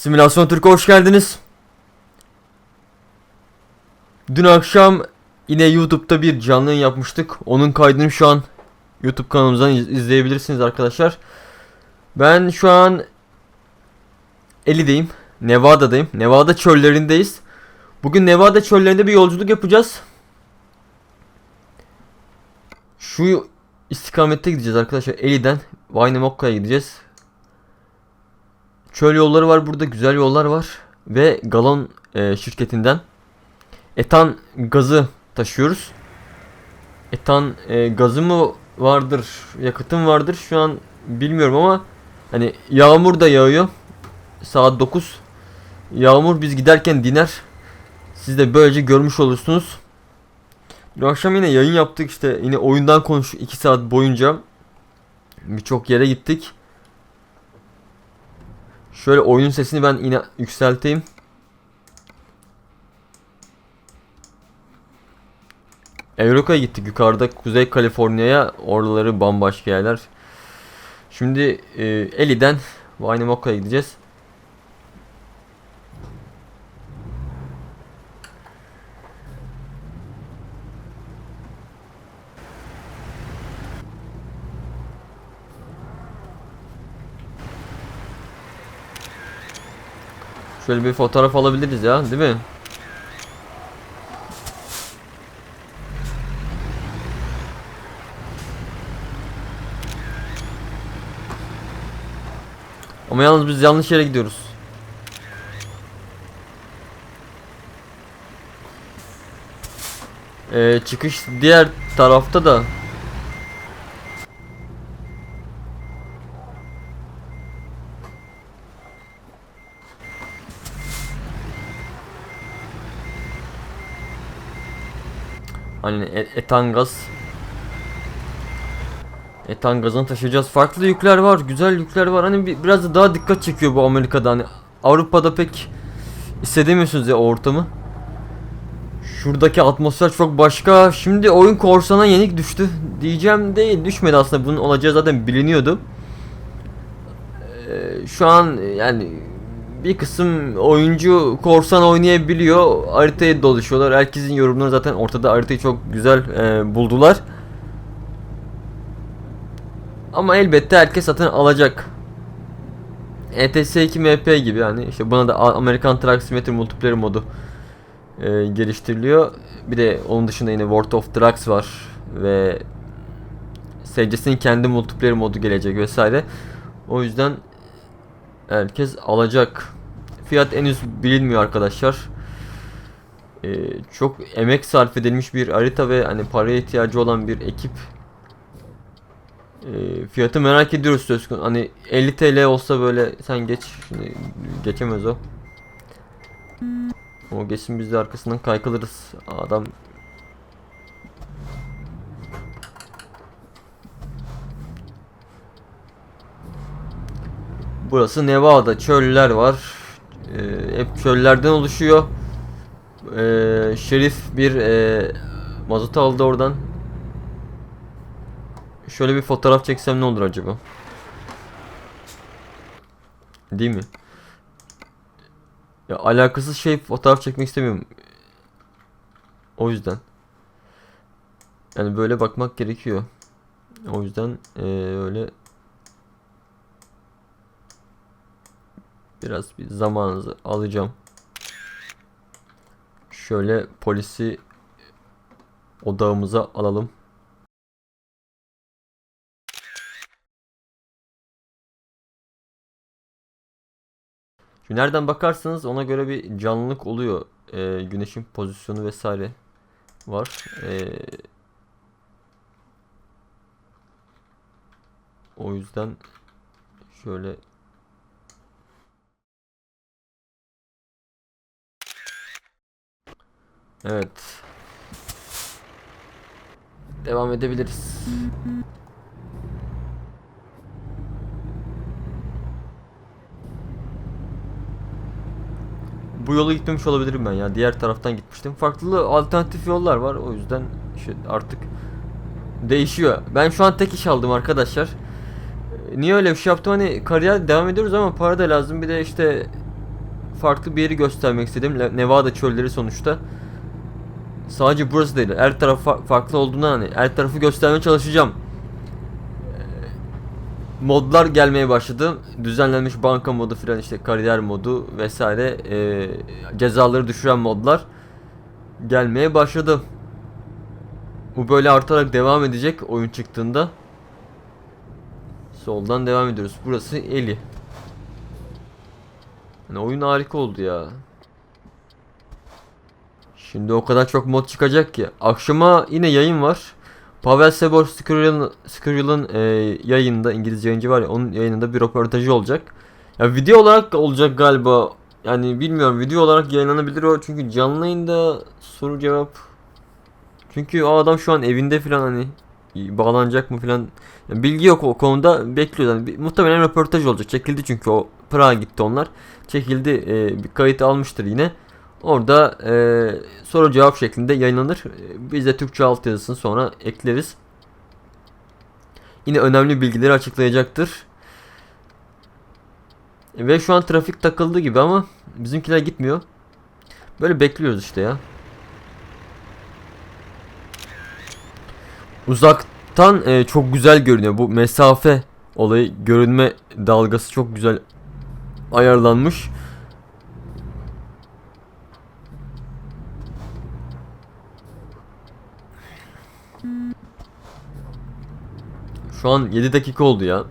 Simülasyon Türk'e hoş geldiniz. Dün akşam yine YouTube'da bir canlı yayın yapmıştık. Onun kaydını şu an YouTube kanalımızdan iz- izleyebilirsiniz arkadaşlar. Ben şu an Eli'deyim. Nevada'dayım. Nevada çöllerindeyiz. Bugün Nevada çöllerinde bir yolculuk yapacağız. Şu istikamette gideceğiz arkadaşlar. Eli'den Wainumokka'ya gideceğiz. Çöl yolları var burada güzel yollar var ve galon e, şirketinden etan gazı taşıyoruz. Etan e, gazı mı vardır, yakıtım vardır şu an bilmiyorum ama hani yağmur da yağıyor. Saat 9. Yağmur biz giderken diner. Siz de böylece görmüş olursunuz. Dün akşam yine yayın yaptık işte yine oyundan konuş 2 saat boyunca birçok yere gittik. Şöyle oyunun sesini ben yine yükselteyim. Euroka'ya gittik yukarıda Kuzey Kaliforniya'ya oraları bambaşka yerler. Şimdi e, Eli'den Wainumokka'ya gideceğiz. Şöyle bir fotoğraf alabiliriz ya değil mi? Ama yalnız biz yanlış yere gidiyoruz. Ee, çıkış diğer tarafta da. Hani e- etan gaz. Etan gazını taşıyacağız. Farklı yükler var, güzel yükler var. Hani bir, biraz da daha dikkat çekiyor bu Amerika'da. Hani Avrupa'da pek hissedemiyorsunuz ya ortamı. Şuradaki atmosfer çok başka. Şimdi oyun korsana yenik düştü. Diyeceğim değil, düşmedi aslında. Bunun olacağı zaten biliniyordu. Ee, şu an yani bir kısım oyuncu korsan oynayabiliyor. Haritayı dolaşıyorlar. Herkesin yorumları zaten ortada. Haritayı çok güzel e, buldular. Ama elbette herkes zaten alacak. E ETS2 MP gibi yani işte buna da A- American Truck Simulator Multiplayer modu e, geliştiriliyor. Bir de onun dışında yine World of Trucks var ve SCS'nin kendi multiplayer modu gelecek vesaire. O yüzden herkes alacak. Fiyat henüz bilinmiyor arkadaşlar. E, çok emek sarf edilmiş bir harita ve hani paraya ihtiyacı olan bir ekip e, fiyatı merak ediyoruz söz konusu. Hani 50 TL olsa böyle sen geç. Şimdi geçemez o. O geçsin biz de arkasından kaykılırız. Adam Burası Nevada. Çöller var. Ee, hep çöllerden oluşuyor. Ee, Şerif bir e, mazot aldı oradan. Şöyle bir fotoğraf çeksem ne olur acaba? Değil mi? Ya alakasız şey fotoğraf çekmek istemiyorum. O yüzden. Yani böyle bakmak gerekiyor. O yüzden eee, öyle biraz bir zamanınızı alacağım. Şöyle polisi odağımıza alalım. Şimdi nereden bakarsanız ona göre bir canlılık oluyor. Ee, güneşin pozisyonu vesaire var. Ee, o yüzden şöyle Evet. Devam edebiliriz. Bu yolu gitmemiş olabilirim ben ya. Diğer taraftan gitmiştim. Farklı alternatif yollar var. O yüzden işte artık değişiyor. Ben şu an tek iş aldım arkadaşlar. Niye öyle bir şey yaptım? Hani kariyer devam ediyoruz ama para da lazım. Bir de işte farklı bir yeri göstermek istedim. Nevada çölleri sonuçta. Sadece burası değil. Her taraf fa- farklı olduğundan hani her tarafı göstermeye çalışacağım. Ee, Modlar gelmeye başladı. Düzenlenmiş banka modu filan işte kariyer modu vesaire ee, cezaları düşüren modlar gelmeye başladı. Bu böyle artarak devam edecek oyun çıktığında. Soldan devam ediyoruz. Burası Eli. Yani oyun harika oldu ya. Şimdi o kadar çok mod çıkacak ki. Akşama yine yayın var. Pavel Sebor Skrill'ın e, yayında İngilizce yayıncı var ya onun yayınında bir röportajı olacak. Ya video olarak olacak galiba. Yani bilmiyorum video olarak yayınlanabilir o çünkü canlı yayında soru cevap. Çünkü o adam şu an evinde falan hani bağlanacak mı falan yani bilgi yok o konuda bekliyoruz. Yani muhtemelen röportaj olacak. Çekildi çünkü o Prag'a gitti onlar. Çekildi e, bir kayıt almıştır yine. Orada e, soru cevap şeklinde yayınlanır. E, Biz de Türkçe altyazısını sonra ekleriz. Yine önemli bilgileri açıklayacaktır. Ve şu an trafik takıldı gibi ama bizimkiler gitmiyor. Böyle bekliyoruz işte ya. Uzaktan e, çok güzel görünüyor. Bu mesafe olayı görünme dalgası çok güzel ayarlanmış. Şu an 7 dakika oldu ya.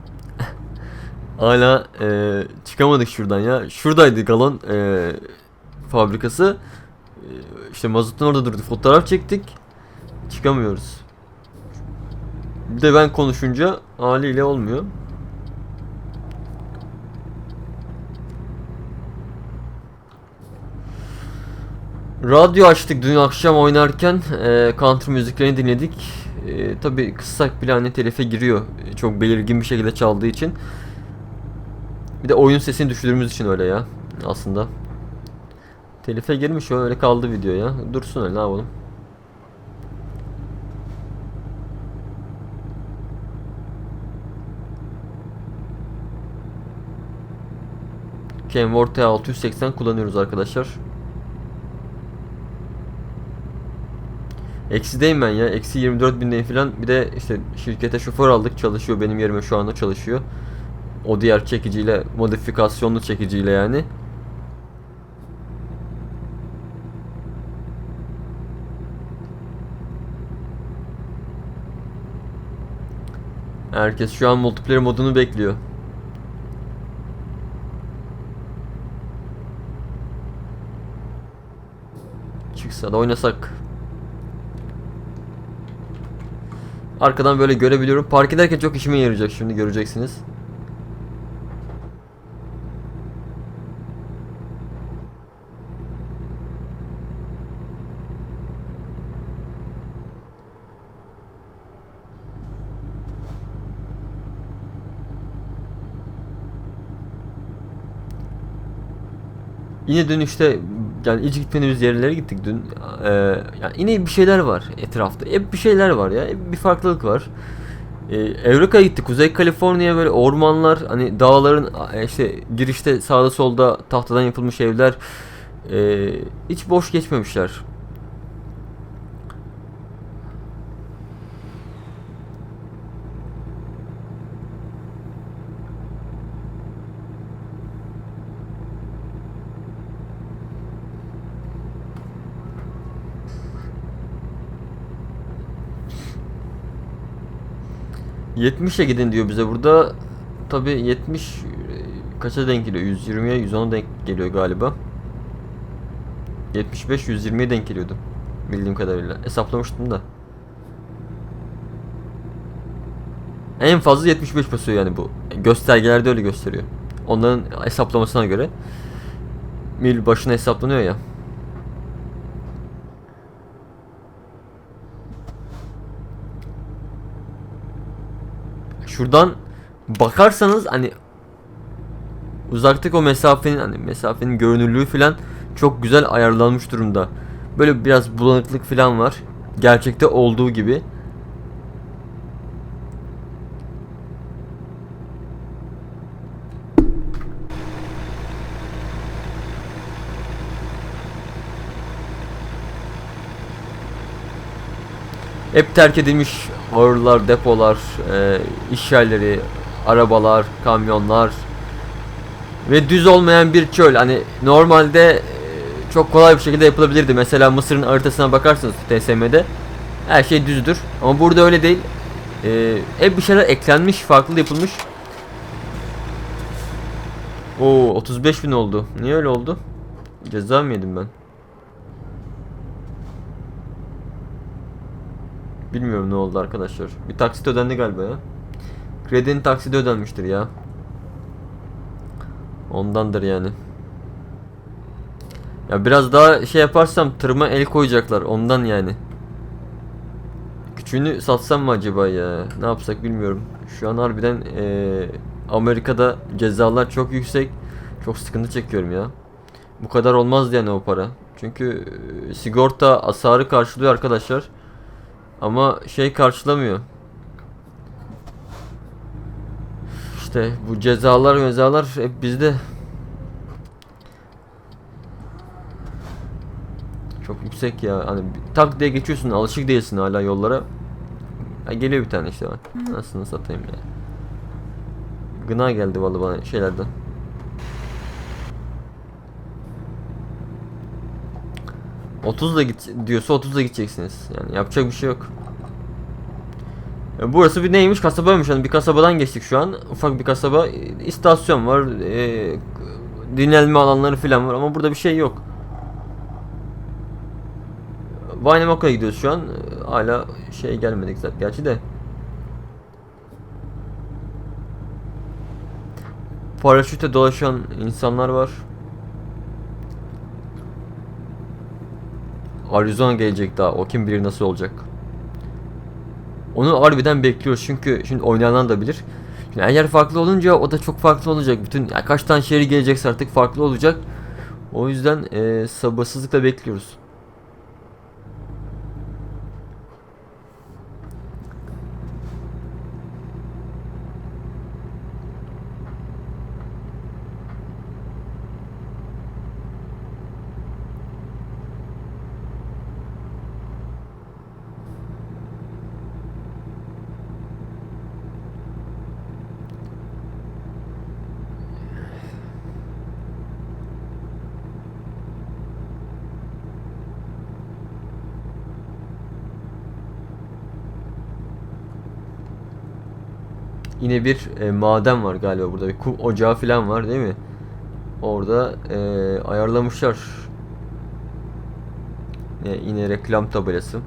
Hala e, çıkamadık şuradan ya. Şuradaydı galon e, fabrikası. E, işte mazotun orada durdu. Fotoğraf çektik. Çıkamıyoruz. Bir de ben konuşunca haliyle olmuyor. Radyo açtık dün akşam oynarken e, country müziklerini dinledik. E, Tabi kıssak bile hani telife giriyor. E, çok belirgin bir şekilde çaldığı için. Bir de oyun sesini düşürdüğümüz için öyle ya aslında. Telife girmiş o öyle kaldı video ya. Dursun öyle ne yapalım. Kenworth T680 kullanıyoruz arkadaşlar. Eksideyim ben ya. Eksi 24 bindeyim falan. Bir de işte şirkete şoför aldık. Çalışıyor benim yerime şu anda çalışıyor. O diğer çekiciyle modifikasyonlu çekiciyle yani. Herkes şu an multiplayer modunu bekliyor. Çıksa da oynasak. Arkadan böyle görebiliyorum. Park ederken çok işime yarayacak şimdi göreceksiniz. Yine dün işte yani hiç gitmediğimiz yerlere gittik dün. Ee, yani yine bir şeyler var etrafta. Hep bir şeyler var ya. Hep bir farklılık var. Ee, Evreka'ya gittik. Kuzey Kaliforniya böyle ormanlar, hani dağların e, işte girişte sağda solda tahtadan yapılmış evler. Ee, hiç boş geçmemişler. ...70'e gidin diyor bize burada. Tabi 70 e, kaça denk geliyor? 120'ye 110'a denk geliyor galiba. 75 120'ye denk geliyordu. Bildiğim kadarıyla. Hesaplamıştım da. En fazla 75 basıyor yani bu. Göstergelerde öyle gösteriyor. Onların hesaplamasına göre. Mil başına hesaplanıyor ya. şuradan bakarsanız hani uzaktaki o mesafenin hani mesafenin görünürlüğü falan çok güzel ayarlanmış durumda. Böyle biraz bulanıklık falan var. Gerçekte olduğu gibi. Hep terk edilmiş ağırlar, depolar, e, iş yerleri, arabalar, kamyonlar ve düz olmayan bir çöl. Hani normalde e, çok kolay bir şekilde yapılabilirdi. Mesela Mısır'ın haritasına bakarsınız TSM'de her şey düzdür. Ama burada öyle değil. E, hep bir şeyler eklenmiş, farklı yapılmış. Oo 35 bin oldu. Niye öyle oldu? Ceza mı yedim ben? Bilmiyorum ne oldu arkadaşlar. Bir taksit ödendi galiba ya. Kredinin taksidi ödenmiştir ya. Ondandır yani. Ya biraz daha şey yaparsam tırıma el koyacaklar ondan yani. Küçüğünü satsam mı acaba ya? Ne yapsak bilmiyorum. Şu an harbiden eee, Amerika'da cezalar çok yüksek. Çok sıkıntı çekiyorum ya. Bu kadar olmaz yani o para. Çünkü eee, sigorta asarı karşılıyor arkadaşlar. Ama şey karşılamıyor. İşte bu cezalar mezalar hep bizde. Çok yüksek ya. Hani tak diye geçiyorsun alışık değilsin hala yollara. Ha, geliyor bir tane işte bak. Nasıl satayım ya. Gına geldi vallahi bana şeylerden. Otuzla git diyorsa 30'la gideceksiniz. Yani yapacak bir şey yok. E, Burası bir neymiş? Kasabaymış. Hani bir kasabadan geçtik şu an. Ufak bir kasaba. E, istasyon var. E, dinlenme alanları falan var ama burada bir şey yok. Wainemaka'ya gidiyoruz şu an. E, Hala şey gelmedik zaten gerçi de. Paraşütle dolaşan insanlar var. Arizona gelecek daha. O kim bilir nasıl olacak. Onu harbiden bekliyoruz çünkü şimdi oynayanlar da bilir. Şimdi eğer farklı olunca o da çok farklı olacak. Bütün ya kaç tane şehir gelecekse artık farklı olacak. O yüzden eee sabırsızlıkla bekliyoruz. Yine bir e, maden var galiba burada. Bir kum ocağı falan var değil mi? Orada e, ayarlamışlar. E, yine reklam tabelası.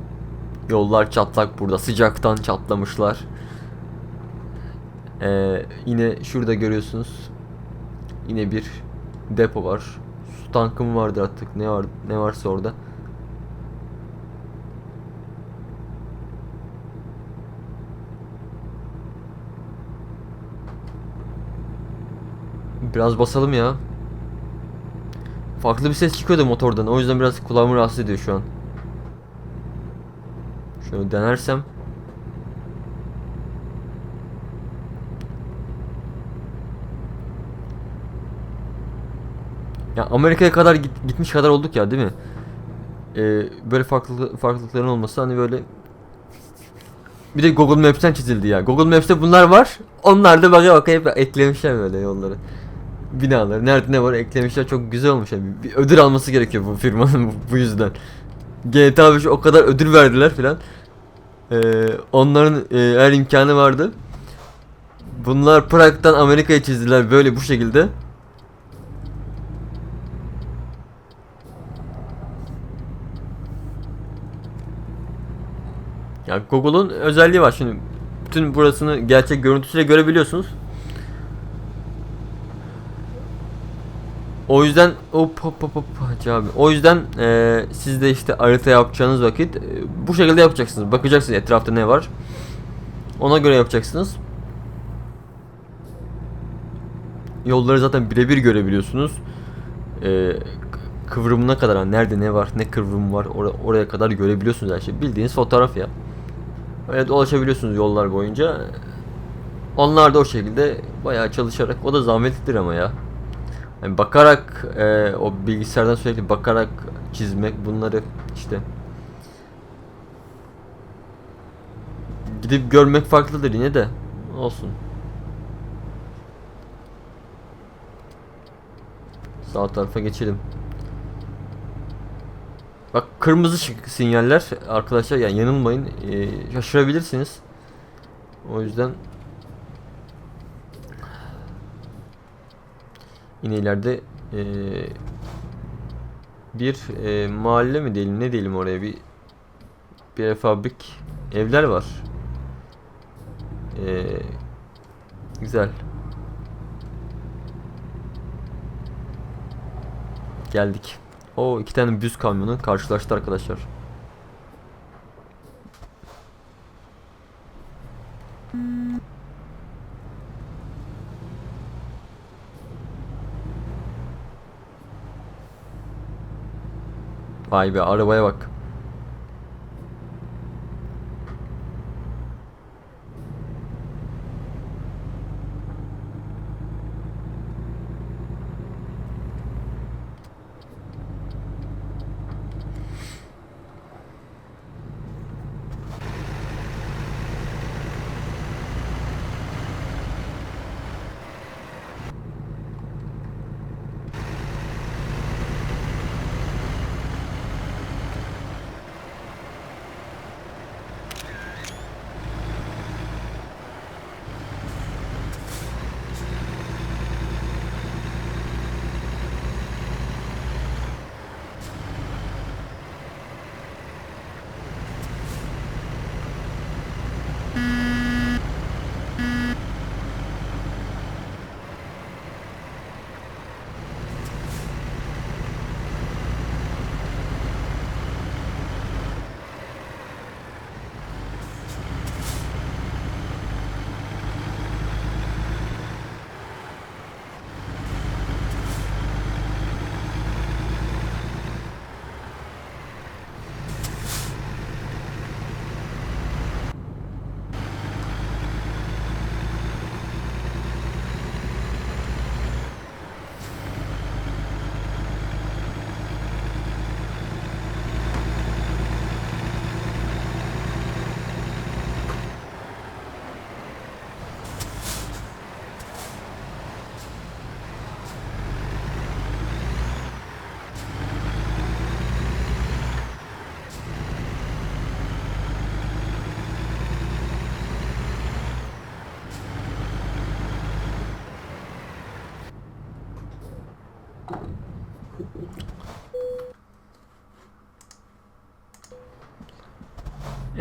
Yollar çatlak burada. Sıcaktan çatlamışlar. E, yine şurada görüyorsunuz. Yine bir depo var. Su tankı mı vardır artık ne var ne varsa orada. Biraz basalım ya. Farklı bir ses çıkıyordu motordan. O yüzden biraz kulağımı rahatsız ediyor şu an. Şöyle denersem. Ya Amerika'ya kadar git- gitmiş kadar olduk ya değil mi? Ee, böyle farklı farklılıkların olması hani böyle bir de Google Maps'ten çizildi ya. Google Maps'te bunlar var. Onlar da baka baka hep eklemişler böyle yolları. Binaları. Nerede ne var eklemişler. Çok güzel olmuş. Yani bir ödül alması gerekiyor bu firmanın bu, yüzden. GTA 5 o kadar ödül verdiler filan. Ee, onların e, her imkanı vardı. Bunlar Prag'dan Amerika'ya çizdiler böyle bu şekilde. Ya Google'un özelliği var şimdi. Bütün burasını gerçek görüntüsüyle görebiliyorsunuz. O yüzden hop hop hop hop abi. O yüzden eee siz de işte harita yapacağınız vakit e, bu şekilde yapacaksınız. Bakacaksınız etrafta ne var. Ona göre yapacaksınız. Yolları zaten birebir görebiliyorsunuz. K- kıvrımına kadar hani nerede ne var, ne kıvrım var ora- oraya kadar görebiliyorsunuz her şeyi. Bildiğiniz fotoğraf ya. Öyle dolaşabiliyorsunuz yollar boyunca. Onlar da o şekilde bayağı çalışarak o da zahmetlidir ama ya. Yani bakarak e, o bilgisayardan sürekli bakarak çizmek bunları işte gidip görmek farklıdır yine de. Olsun. Sağ tarafa geçelim. Bak kırmızı ışık sinyaller arkadaşlar yani yanılmayın Ee, şaşırabilirsiniz. O yüzden yine ileride ee, bir ee, mahalle mi diyelim ne diyelim oraya bir bir fabrik evler var. Ee, güzel. Geldik. O iki tane büz kamyonu karşılaştı arkadaşlar. Vay be arabaya bak.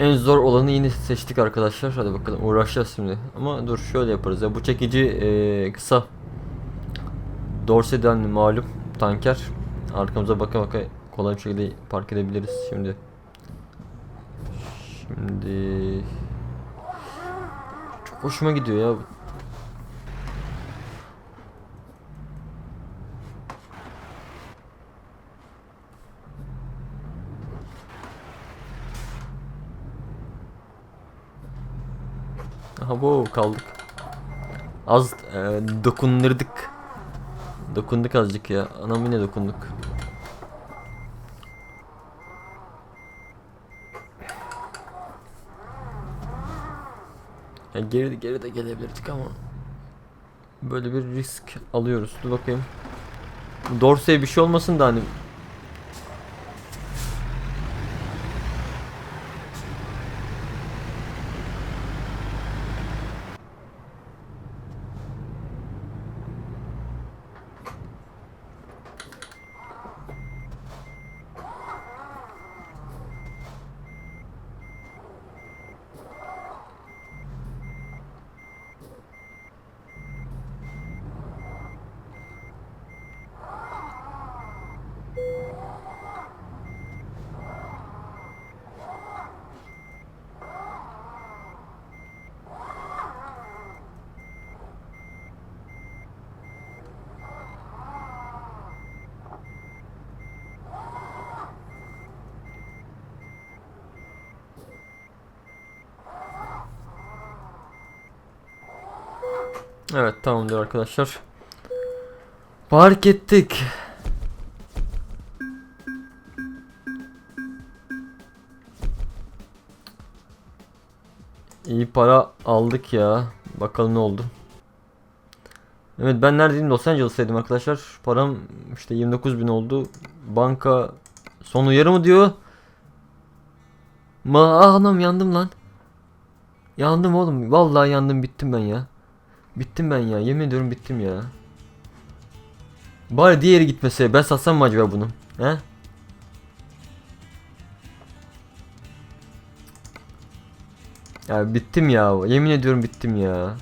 En zor olanı yine seçtik arkadaşlar. Hadi bakalım uğraşacağız şimdi. Ama dur şöyle yaparız ya. Bu çekici eee, kısa. Dorsey'den malum tanker. Arkamıza baka baka kolay bir şekilde park edebiliriz şimdi. Şimdi çok hoşuma gidiyor ya. Bu kaldık. Az e, dokundırdık. Dokunduk azıcık ya. Anam yine dokunduk. Ya geri geri de gelebilirdik ama böyle bir risk alıyoruz. Dur bakayım. Dorsey'e bir şey olmasın da hani Evet tamamdır arkadaşlar. Park ettik. İyi para aldık ya. Bakalım ne oldu. Evet ben neredeydim? Los Angeles'taydım arkadaşlar. Param işte 29 bin oldu. Banka son uyarı mı diyor? Ma ah, anam yandım lan. Yandım oğlum. Vallahi yandım bittim ben ya. Bittim ben ya. Yemin ediyorum bittim ya. Bari diğeri gitmese ben satsam mı acaba bunu? He? Ya bittim ya. Yemin ediyorum bittim ya.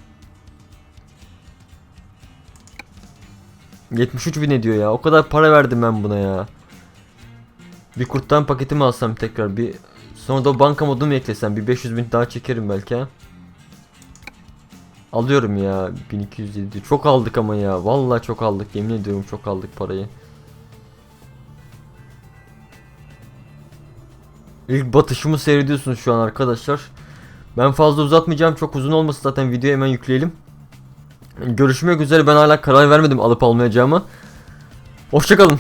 73 bin ediyor ya. O kadar para verdim ben buna ya. Bir kurttan paketimi alsam tekrar bir sonra da banka modumu mu eklesem bir 500 bin daha çekerim belki ha. Alıyorum ya 1207. Çok aldık ama ya. Vallahi çok aldık. Yemin ediyorum çok aldık parayı. İlk batışımı seyrediyorsunuz şu an arkadaşlar. Ben fazla uzatmayacağım. Çok uzun olmasın zaten videoyu hemen yükleyelim. Görüşmek üzere. Ben hala karar vermedim alıp almayacağımı. Hoşçakalın.